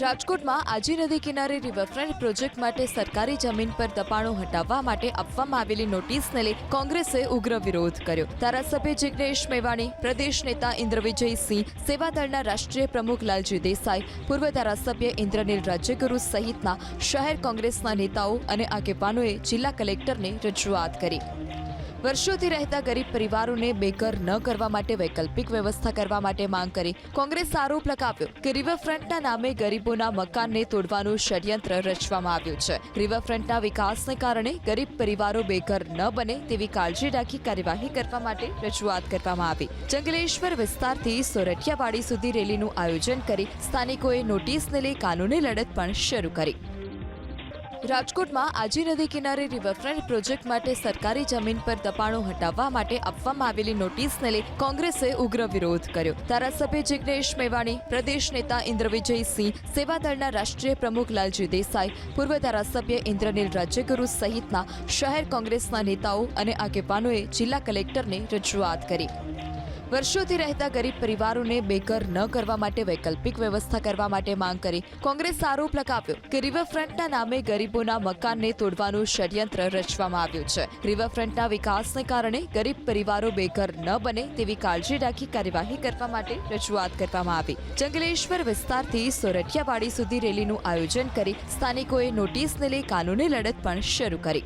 રાજકોટમાં આજી નદી કિનારે રિવરફ્રન્ટ પ્રોજેક્ટ માટે સરકારી જમીન પર દબાણો હટાવવા માટે આપવામાં આવેલી નોટિસને લઈ કોંગ્રેસે ઉગ્ર વિરોધ કર્યો. ધારાસભ્ય જિગ્નેશ મેવાણી, પ્રદેશ નેતા ઇન્દ્ર વિજયસિંહ સેવાદળના રાષ્ટ્રીય પ્રમુખ લાલજી દેસાઈ, પૂર્વ ધારાસભ્ય ઇન્દ્રનીલ રાજ્યગુરુ સહિતના શહેર કોંગ્રેસના નેતાઓ અને આગેવાનોએ જિલ્લા કલેક્ટરને રજૂઆત કરી. વર્ષોથી રહેતા ગરીબ પરિવારોને બેઘર ન કરવા માટે વૈકલ્પિક વ્યવસ્થા કરવા માટે માંગ કરી કોંગ્રેસ આરોપ લગાવ્યો કે રિવરફ્રન્ટના નામે ગરીબોના મકાનને તોડવાનું ષડયંત્ર રચવામાં આવ્યું છે. રિવરફ્રન્ટના વિકાસને કારણે ગરીબ પરિવારો બેઘર ન બને તેવી કાળજી રાખી કાર્યવાહી કરવા માટે રજૂઆત કરવામાં આવી. જંગલેશ્વર વિસ્તારથી સોરઠિયાવાડી સુધી રેલીનું આયોજન કરી સ્થાનિકોએ નોટિસને લઈ કાનૂની લડત પણ શરૂ કરી. રાજકોટમાં આજી નદી કિનારે રિવરફ્રન્ટ પ્રોજેક્ટ માટે સરકારી જમીન પર દબાણો હટાવવા માટે આપવામાં આવેલી નોટિસને લઈ કોંગ્રેસે ઉગ્ર વિરોધ કર્યો. ધારાસભ્ય જિગ્નેશ મેવાણી, પ્રદેશ નેતા ઇન્દ્ર વિજયસિંહ સેવાદળના રાષ્ટ્રીય પ્રમુખ લાલજી દેસાઈ, પૂર્વ ધારાસભ્ય ઇન્દ્રનીલ રાજ્યગુરુ સહિતના શહેર કોંગ્રેસના નેતાઓ અને આગેવાનોએ જિલ્લા કલેક્ટરને રજૂઆત કરી. વર્ષોથી રહેતા ગરીબ પરિવારોને બેઘર ન કરવા માટે વૈકલ્પિક વ્યવસ્થા કરવા માટે માંગ કરી. કોંગ્રેસ આરોપ લગાવ્યો કે રિવરફ્રન્ટના નામે ગરીબોના મકાનને તોડવાનું ષડયંત્ર રચવામાં આવ્યું છે. રિવરફ્રન્ટના વિકાસને કારણે ગરીબ પરિવારો બેઘર ન બને તેવી કાળજી રાખી કાર્યવાહી કરવા માટે રજૂઆત કરવામાં આવી. જંગલેશ્વર વિસ્તારથી સોરઠિયાવાડી સુધી રેલીનું આયોજન કરી સ્થાનિકોએ નોટિસને લઈ કાનૂની લડત પણ શરૂ કરી.